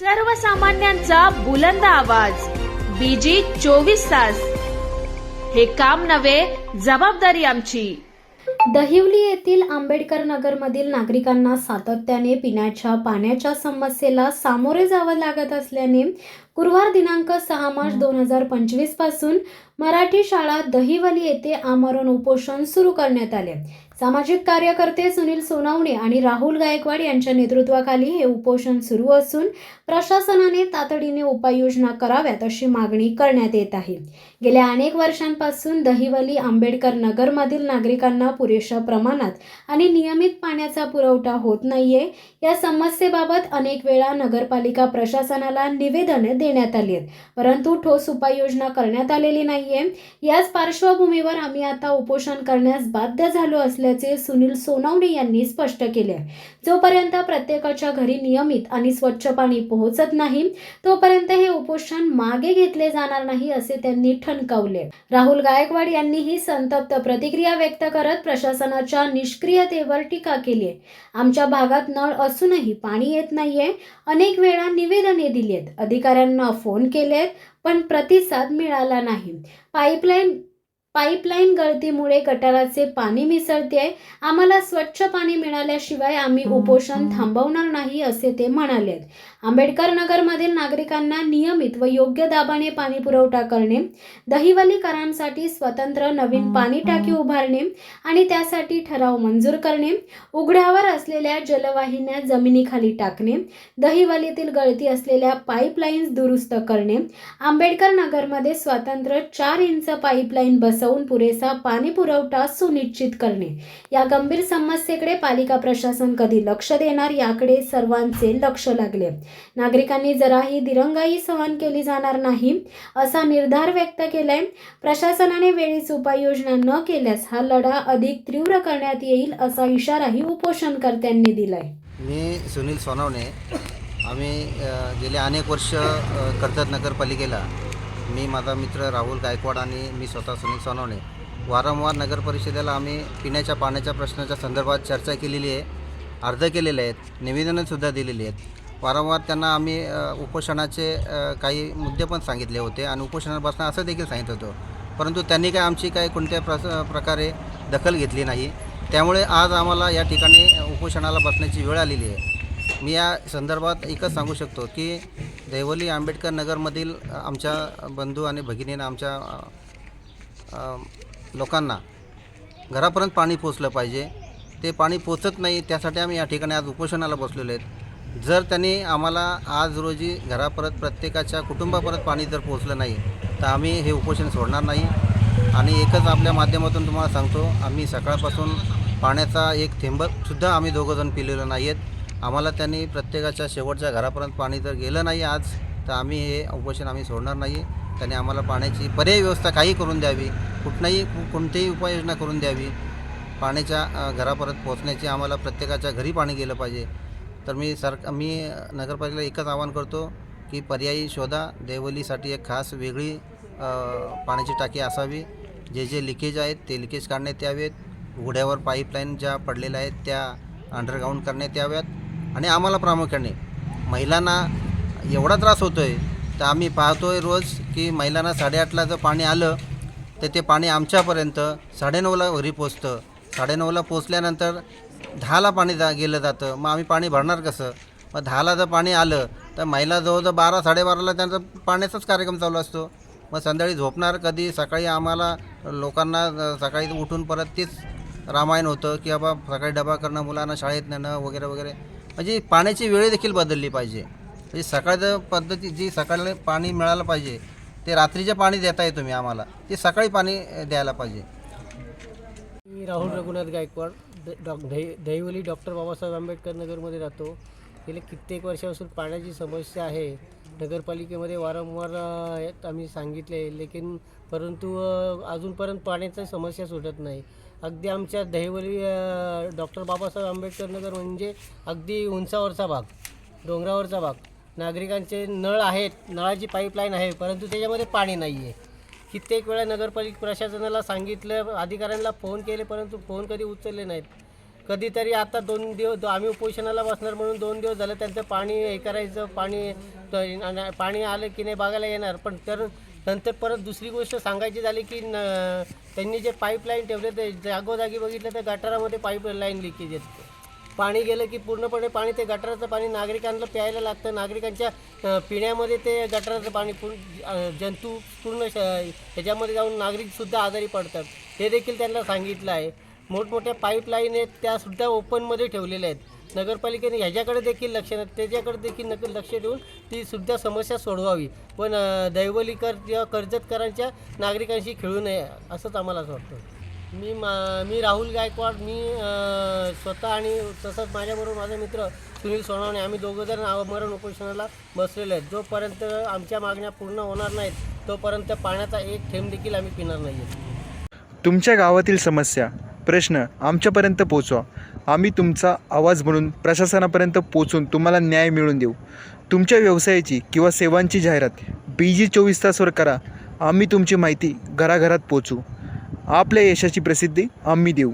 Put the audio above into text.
सर्वसामान्यांचा बुलंद आवाज. बीजी चोवीस तास. हे काम नव्हे जबाबदारी आमची. दहिवली येथील आंबेडकर नगरमधील नागरिकांना सातत्याने पिण्याच्या पाण्याच्या समस्येला सामोरे जावं लागत असल्याने गुरुवार दिनांक सहा मार्च दोन हजार पंचवीसपासून मराठी शाळा दहिवली येथे आमरण उपोषण सुरू करण्यात आले. सामाजिक कार्यकर्ते सुनील सोनावणे आणि राहुल गायकवाड यांच्या नेतृत्वाखाली हे उपोषण सुरू असून प्रशासनाने तातडीने उपाययोजना कराव्यात अशी मागणी करण्यात येत आहे. गेल्या अनेक वर्षांपासून दहिवली आंबेडकर नगरमधील नागरिकांना पुरेशा प्रमाणात आणि नियमित पाण्याचा पुरवठा होत नाहीये. या समस्येबाबत अनेक वेळा नगरपालिका प्रशासनाला निवेदन देण्यात आली आहेत. परंतु ठोस उपाययोजना करण्यात आलेली नाहीये. याच पार्श्वभूमीवर आम्ही आता उपोषण करण्यास बाध्य झालो असल्याचे सुनील सोनवणे यांनी स्पष्ट केले आहे. जोपर्यंत प्रत्येकाच्या घरी नियमित आणि स्वच्छ पाणी पोहोचत नाही तोपर्यंत हे उपोषण मागे घेतले जाणार नाही असे त्यांनी ठणकावले. राहुल गायकवाड यांनीही संतप्त प्रतिक्रिया व्यक्त करत प्रशासनाच्या निष्क्रियतेवर टीका केली आहे. आमच्या भागात नळ असूनही पाणी येत नाहीये. अनेक वेळा निवेदने दिली आहेत. अधिकाऱ्यांना फोन केलेत पण प्रतिसाद मिळाला नाही. पाईपलाईन पाईपलाईन गळतीमुळे गटाराचे पाणी मिसळते आम्हाला स्वच्छ पाणी मिळाल्याशिवाय आम्ही उपोषण थांबवणार नाही असे ते म्हणाले आंबेडकर नगरमधील नागरिकांना नियमित व योग्य दाबाने पाणी पुरवठा करणे दहिवलीकरांसाठी स्वतंत्र नवीन पाणी टाकी उभारणे आणि त्यासाठी ठराव मंजूर करणे उघड्यावर असलेल्या जलवाहिन्या जमिनीखाली टाकणे दहिवलीतील गळती असलेल्या पाईपलाईन्स दुरुस्त करणे आंबेडकर नगरमध्ये स्वतंत्र चार इंच पाईपलाईन बसवून पुरेसा पाणी पुरवठा सुनिश्चित करणे. या गंभीर समस्येकडे पालिका प्रशासन कधी लक्ष देणार याकडे सर्वांचे लक्ष लागले. नागरिकांनी जराही दिरंगाई सहन केली जाणार नाही असा निर्धार व्यक्त केलाय. प्रशासनाने वेळीच उपाययोजना न केल्यास हा लढा अधिक तीव्र करण्यात येईल असा इशाराही उपोषणकर्त्यांनी दिलाय. मी सुनील सोनवणे. आम्ही गेले अनेक वर्ष कर्जत नगरपालिकेला. मी माझा मित्र राहुल गायकवाड आणि मी स्वतः सुनील सोनवणे. वारंवार नगर परिषदेला आम्ही पिण्याच्या पाण्याच्या प्रश्नाच्या संदर्भात चर्चा केलेली आहे अर्ज केलेले आहेत निवेदनंसुद्धा दिलेली आहेत. वारंवार त्यांना आम्ही उपोषणाचे काही मुद्दे पण सांगितले होते आणि उपोषणात बसणं असं देखील सांगितलं होतं. परंतु त्यांनी काय आमची काय कोणत्या प्रस प्रकारे दखल घेतली नाही. त्यामुळे आज आम्हाला या ठिकाणी उपोषणाला बसण्याची वेळ आलेली आहे. मी या संदर्भात एकच सांगू शकतो की दैवली आंबेडकर नगरमधील आमच्या बंधू आणि भगिनींना आमच्या लोकांना घरापर्यंत पाणी पोचलं पाहिजे. ते पाणी पोचत नाही त्यासाठी आम्ही या ठिकाणी आज उपोषणाला बसलेलो आहेत. जर त्यांनी आम्हाला आज रोजी घरापर्यंत प्रत्येकाच्या कुटुंबापर्यंत पाणी जर पोचलं नाही तर आम्ही हे उपोषण सोडणार नाही. आणि एकच आपल्या माध्यमातून तुम्हाला सांगतो आम्ही सकाळपासून पाण्याचा एक थेंबसुद्धा आम्ही दोघंजण पिलेलो नाही आहेत आम्हाला त्यांनी प्रत्येकाच्या शेवटच्या घरापर्यंत पाणी जर गेलं नाही आज तर आम्ही हे उपोषण आम्ही सोडणार नाही. त्यांनी आम्हाला पाण्याची पर्यायी व्यवस्था काही करून द्यावी कुठनंही कोणतीही उपाययोजना करून द्यावी. पाण्याच्या घरापर्यंत पोहोचण्याची आम्हाला प्रत्येकाच्या घरी पाणी गेलं पाहिजे. तर मी सर मी नगरपालिकेला एकच आवाहन करतो की पर्यायी शोधा. देवलीसाठी एक खास वेगळी पाण्याची टाकी असावी. जे जे लिकेज आहेत ते लिकेज काढण्यात यावेत. उघड्यावर पाईपलाईन ज्या पडलेल्या आहेत त्या अंडरग्राऊंड करण्यात याव्यात. आणि आम्हाला प्रामुख्याने महिलांना एवढा त्रास होतो आहे तर आम्ही पाहतो आहे रोज की महिलांना साडेआठला जर पाणी आलं तर ते पाणी आमच्यापर्यंत साडेनऊला घरी पोचतं. साडेनऊला पोचल्यानंतर दहाला पाणी जा गेलं जातं. मग आम्ही पाणी भरणार कसं? मग दहाला जर पाणी आलं तर महिला जवळजवळ बारा साडेबाराला त्यांचा पाण्याचाच कार्यक्रम चालू असतो. मग संध्याकाळी झोपणार कधी? सकाळी आम्हाला लोकांना सकाळी उठून परत तेच रामायण होतं की बाबा सकाळी डबा करणं मुलांना शाळेत नेणं वगैरे वगैरे. म्हणजे पाण्याची वेळ देखील बदलली पाहिजे. म्हणजे सकाळचं पद्धती जी सकाळी पाणी मिळालं पाहिजे ते रात्रीचे पाणी देताय तुम्ही आम्हाला. ते सकाळी पाणी द्यायला पाहिजे. मी राहुल रघुनाथ गायकवाड. डॉ दहि दहिवली डॉक्टर बाबासाहेब आंबेडकर नगरमध्ये राहतो. गेले कित्येक वर्षापासून पाण्याची समस्या आहे. नगरपालिकेमध्ये वारंवार आम्ही सांगितले. लेकिन परंतु अजूनपर्यंत पाण्याची समस्या सुटत नाही. अगदी आमच्या दहिवली डॉक्टर बाबासाहेब आंबेडकर नगर म्हणजे अगदी उंचावरचा भाग डोंगरावरचा भाग. नागरिकांचे नळ आहेत नळाची पाईपलाईन आहे परंतु त्याच्यामध्ये पाणी नाही आहे कित्येक वेळा नगरपालिका प्रशासनाला सांगितलं अधिकाऱ्यांना फोन केले परंतु फोन कधी उचलले नाहीत. कधीतरी आता दोन दिवस आम्ही उपोषणाला बसणार म्हणून दोन दिवस झालं त्यांचं पाणी हे करायचं पाणी पाणी आलं की नाही बघायला येणार. पण तर नंतर परत दुसरी गोष्ट सांगायची झाली की न- त्यांनी जे पाईपलाईन ठेवले ते जागोजागी बघितलं तर गटारामध्ये पाईपलाईन लिकेज येते पाणी गेलं की पूर्णपणे पाणी ते गटाराचं पाणी नागरिकांना प्यायला लागतं. नागरिकांच्या पिण्यामध्ये ते गटाराचं पाणी पूर्ण जंतू पूर्ण श- ह्याच्यामध्ये जाऊन नागरिकसुद्धा आजारी पडतात. हे देखील त्यांना सांगितलं आहे. मोठमोठ्या पाईपलाईन आहेत त्यासुद्धा ओपनमध्ये ठेवलेल्या आहेत. नगरपालिकेने ह्याच्याकडे देखील लक्ष त्याच्याकडे देखील नक लक्ष देऊन ती सुद्धा समस्या सोडवावी. पण दैवलीकर किंवा कर्जतकरांच्या नागरिकांशी खेळू नये असंच आम्हाला असं वाटतं. मी मा मी राहुल गायकवाड मी स्वतः आणि तसंच माझ्याबरोबर माझा मित्र सुनील सोनावणे आम्ही दोघं जण आमरण उपोषणाला बसलेले आहेत. जोपर्यंत आमच्या मागण्या पूर्ण होणार नाहीत तोपर्यंत पाण्याचा एक थेंब देखील आम्ही पिणार नाही तुमच्या गावातील समस्या प्रश्न आमच्यापर्यंत पोचवा आम्ही तुमचा आवाज म्हणून प्रशासनापर्यंत पोचून तुम्हाला न्याय मिळवून देऊ. तुमच्या व्यवसायाची किंवा सेवांची जाहिरात बी जी चोवीस तासवर करा. आम्ही तुमची माहिती घराघरात पोचू आपल्या यशाची प्रसिद्धी आम्ही देऊ.